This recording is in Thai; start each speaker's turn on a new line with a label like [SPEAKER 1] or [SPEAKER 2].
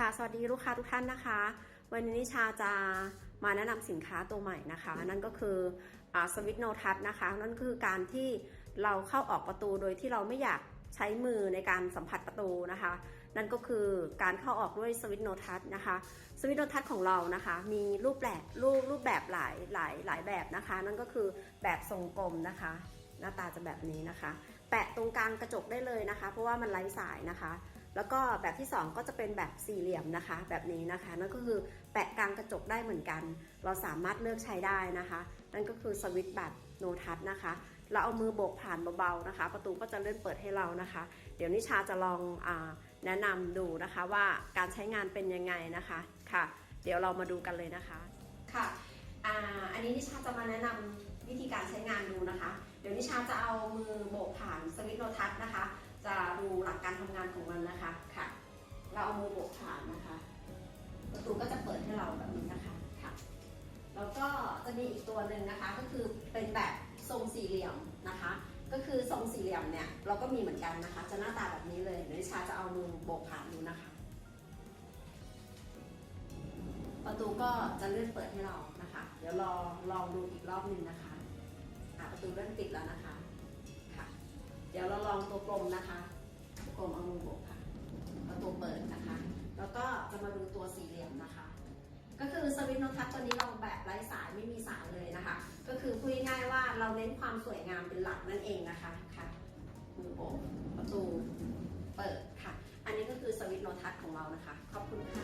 [SPEAKER 1] ค่ะ สวัสดีลูกค้าทุกท่านนะคะ วันนี้นิชาจะมาแนะนำสินค้าตัวใหม่นะคะ นั่นก็คือสวิตโนทัศนะคะ นั่นคือการที่เราเข้าออกประตูโดยที่เราไม่อยากใช้มือในการสัมผัสประตูนะคะ นั่นก็คือการเข้าออกด้วยสวิตโนทัศนะคะ สวิตโนทัศของเรานะคะ มีรูปแบบรูปรูปแบบหลายหลายหลายแบบนะคะ นั่นก็คือแบบทรงกลมนะคะ หน้าตาจะแบบนี้นะคะ แปะตรงกลางกระจกได้เลยนะคะ เพราะว่ามันไร้สายนะคะ แล้วก็แบบที่ 2 ก็จะเป็นแบบสี่เหลี่ยมนะคะ แบบนี้นะคะ นั่นก็คือแปะกลางกระจกได้เหมือนกัน เราสามารถเลือกใช้ได้นะคะ นั่นก็คือสวิตช์แบบโนทัชนะคะเราเอามือโบกผ่านเบาๆนะคะ ประตูก็จะเลื่อนเปิดให้เรานะคะ เดี๋ยวนิชาจะลองอแนะนำดูนะคะว่าการใช้งานเป็นยังไงนะคะค่ะ เดี๋ยวเรามาดูกันเลยนะคะค่ะออันนี้นิชาจะมาแนะนำ วิธีการใช้งานดูนะคะ เดี๋ยวนิชาจะเอามือโบกผ่านสวิตช์โนทัชนะคะ จะดูหลักการทำงานของมันนะคะค่ะ เราเอามือโบกผ่านนะคะ ประตูก็จะเปิดให้เราแบบนี้นะคะค่ะ แล้วก็จะมีอีกตัวหนึ่งนะคะ ก็คือเป็นแบบทรงสี่เหลี่ยมนะคะ ก็คือทรงสี่เหลี่ยมเนี่ยเราก็มีเหมือนกันนะคะ จะหน้าตาแบบนี้เลยเดี๋ยวนิชาจะเอามือโบกผ่านดูนะคะ ประตูก็จะเลื่อนเปิดให้เรานะคะ เดี๋ยวรอลองดูอีกรอบหนึ่งนะคะอะประตูเลื่อนติดแล้วนะคะค่ะ เดี๋ยวเราลองตัวกลมนะคะกลมเอามือบกค่ะประตูเปิดนะคะ แล้วก็จะมาดูตัวสี่เหลี่ยมนะคะ ก็คือสวิตช์โนทัชตัวนี้เราแบบไร้สายไม่มีสายเลยนะคะ ก็คือพูดง่ายๆว่าเราเน้นความสวยงามเป็นหลักนั่นเองนะคะค่ะมือโบกประตูเปิดค่ะ อันนี้ก็คือสวิตช์โนทัชของเรานะคะ ขอบคุณค่ะ